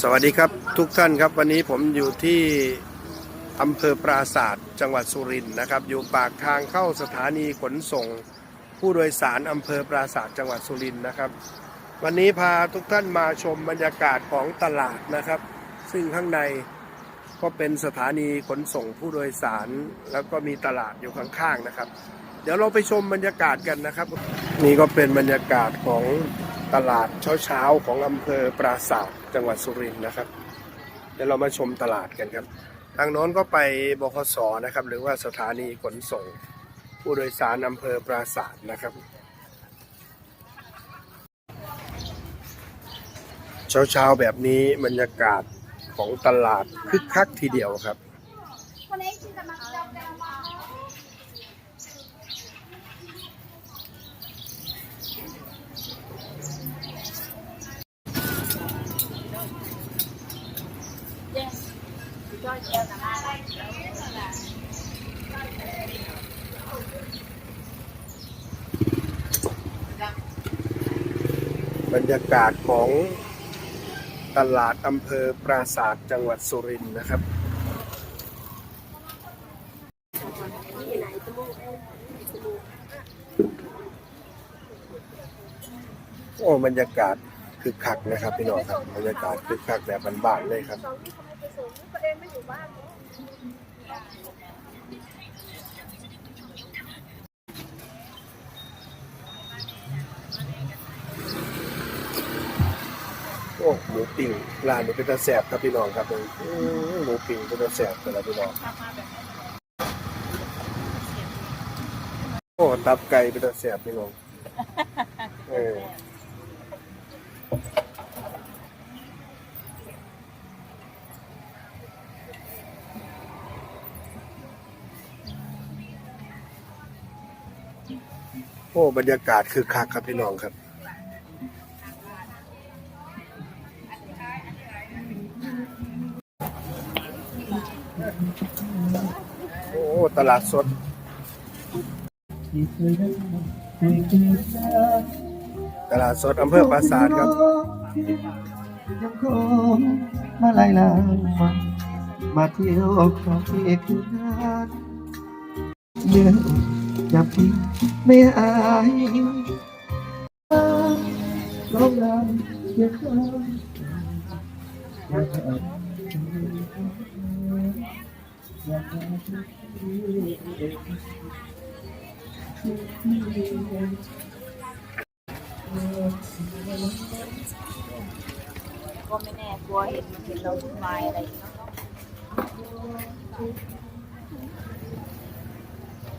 สวัสดีครับทุกท่านครับวันนี้ผมอยู่ที่อำเภอปราศาสตร์จังหวัดสุรินทร์นะครับ อยู่ปากทางเข้าสถานีขนส่ง ผู้โดยสารอำเภอปราศาสตร์จังหวัดสุรินทร์นะครับ วันนี้พาทุกท่านมาชมบรรยากาศของตลาดนะครับ ซึ่งข้างในก็เป็นสถานีขนส่งผู้โดยสาร แล้วก็มีตลาดอยู่ข้างๆนะครับ เดี๋ยวเราไปชมบรรยากาศกันนะครับ นี่ก็เป็นบรรยากาศของ ตลาดเช้าๆของอำเภอปราศาสตร์จังหวัดสุรินทร์นะครับ เดี๋ยวเรามาชมตลาดกันครับ ทางโน้นก็ไปบขสนะครับ หรือว่าสถานีขนส่ง ผู้โดยสารอำเภอปราศาสตร์นะครับ เช้าๆแบบนี้บรรยากาศของตลาดคึกคักทีเดียวครับ บรรยากาศของตลาดอำเภอปราศาสตร์จังหวัดสุรินทร์นะครับ โอ้บรรยากาศคึกคักนะครับพี่น้องครับบรรยากาศคึกคักแบบบ้านๆเลยครับ นไม่อยู่บ้านโอ้หมูปิ้งร้านนี้เป็นตาแสบครับพี่น้องครับอื้อหมูปิ้งเป็นตาแสบแต่ละพี่น้องโอ้ตับไก่เป็นตาแสบพี่น้องเออ โอ้บรรยากาศคือคักครับพี่น้องครับโอ้ตลาดสดตลาดสดอำเภอปราสาทครับมาไล่ลามามาเที่ยวของเอกงานเมื่อจับพี่ไม่อายอง รำเสียงคำอยากจะอยากจะก็ไม่แน่กลัวเห็นเห็นเราวุ่นวายอะไรเนาะ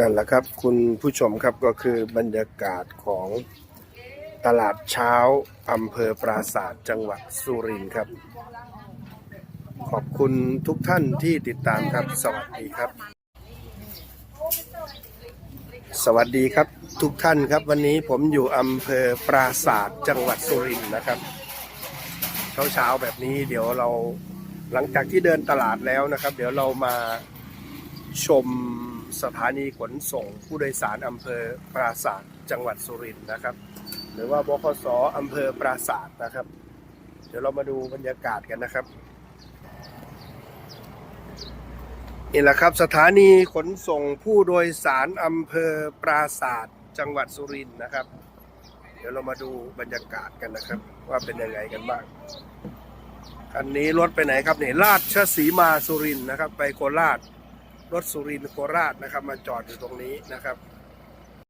นั่นแหละครับ คุณผู้ชมครับก็คือบรรยากาศของตลาดเช้าอำเภอปราศาสตร์จังหวัดสุรินทร์ครับ ขอบคุณทุกท่านที่ติดตามครับ สวัสดีครับ สวัสดีครับทุกท่านครับ วันนี้ผมอยู่อำเภอปราศาสตร์จังหวัดสุรินทร์นะครับ เช้าเช้าๆแบบนี้เดี๋ยวเราหลังจากที่เดินตลาดแล้วนะครับ เดี๋ยวเรามาชม สถานีขนส่งผู้โดยสารอำเภอปราศาสตร์จังหวัดสุรินทร์นะครับ หรือว่าบขสอำเภอปราศาสตร์นะครับ เดี๋ยวเรามาดูบรรยากาศกันนะครับนี่แหละครับสถานีขนส่งผู้โดยสารอำเภอปราศาสตร์จังหวัดสุรินทร์นะครับ เดี๋ยวเรามาดูบรรยากาศกันนะครับ ว่าเป็นยังไงกันบ้างคันนี้รถไปไหนครับเนี่ยราชสีมาสุรินทร์นะครับ ไปโคราช รถสุรินทร์โคราชนะครับ มาจอดอยู่ตรงนี้นะครับ